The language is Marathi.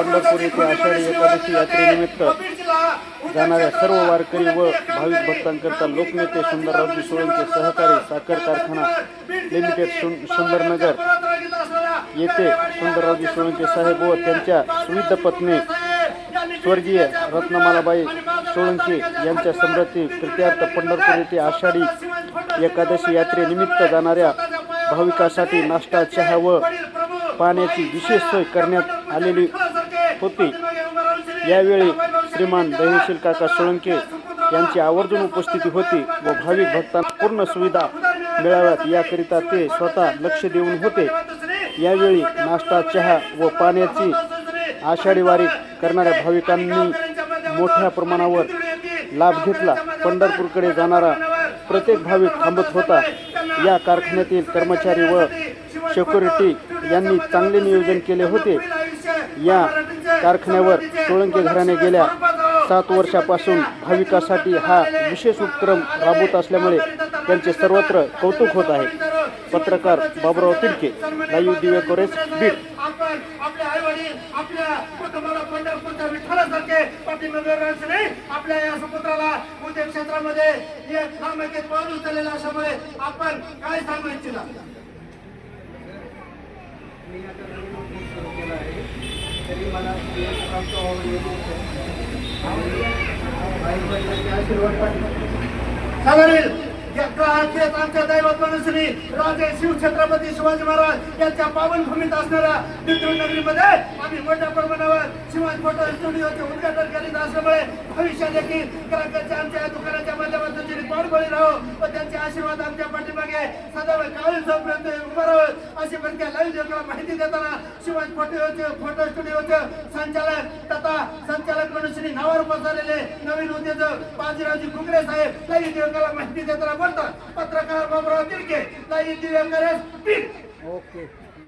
पंढरपूर येथे आषाढी एकादशी यात्रेनिमित्त जाणाऱ्या सर्व वारकरी व भाविक भक्तांकरता लोकनेते सुंदररावजी सोळंके सहकारी साखर कारखाना लिमिटेड सुं- सुंदरनगर येथे सुंदररावजी सोळंके साहेब व त्यांच्या सुविध पत्नी स्वर्गीय रत्नमालाबाई सोळंके यांच्या समृद्धी प्रित्यार्थ पंढरपूर येथे आषाढी एकादशी यात्रेनिमित्त जाणाऱ्या भाविकासाठी नाश्ता चहा व पाण्याची विशेष सोय करण्यात आलेली होती. यावेळी श्रीमान दहिशील काका सोळंके यांची आवर्जून उपस्थिती होती व भाविक भक्तांना पूर्ण सुविधा मिळाव्यात. याकरिता ते स्वतः लक्ष देऊन होते. यावेळी नाश्ता चहा व पाण्याची आषाढी वारी करणाऱ्या भाविकांनी मोठ्या प्रमाणावर लाभ घेतला. पंढरपूरकडे जाणारा प्रत्येक भाविक थांबत होता. या कारखान्यातील कर्मचारी व सेक्युरिटी यांनी चांगले नियोजन केले होते. या कारखान्यावर सोळंके घराने गेल्या सात वर्षापासून भाविकासाठी हा विशेष उपक्रम राबवत असल्यामुळे त्यांचे सर्वत्र कौतुक होत आहे. पत्रकार बाबुराव तिडके लाईव्ह दिवे कोरेस बीड. आपण आपले आई आपल्या कुटुंबाला पंढरपूरच्या विठ्ठलासारखे पाठीमागे नाही. आपल्या या सुपुत्राला उद्योग क्षेत्रामध्ये एक नामांकित पाऊल उचललेलं असल्यामुळे आपण काय सांगू इच्छिता मी आता नवीन उद्योग सुरू केला आहे तरी मला प्राप्त व्हावं एवढं आशीर्वाद आमच्या दैवत मनुष्यनी राजे शिव छत्रपती शिवाजी महाराज यांच्या पावन भूमीत असणाऱ्या बिंदू नगरीमध्ये आम्ही मोठ्या प्रमाणावर शिवाजी फोटो स्टुडिओचे उद्घाटन करीत असल्यामुळे भविष्यात देखील ग्राहकांच्या आमच्या दुकानाच्या माध्यमातून त्यांनी व त्यांचे आशीर्वाद आमच्या पाठीमागे सदैव काळी जोपर्यंत उभं राहू अशी पण लाईव्ह जगाला माहिती देताना शिवाजी फोटो फोटो स्टुडिओचे संचालक तथा संचालक मनुष्यनी नावावर बसवलेले नवीन उद्योजक बाजीरावजी फुकरे साहेब लाईव्ह जगाला माहिती देताना बोलतात. पत्रकार बाबराव तिरके लाईव्ह दिव्यांकर ओके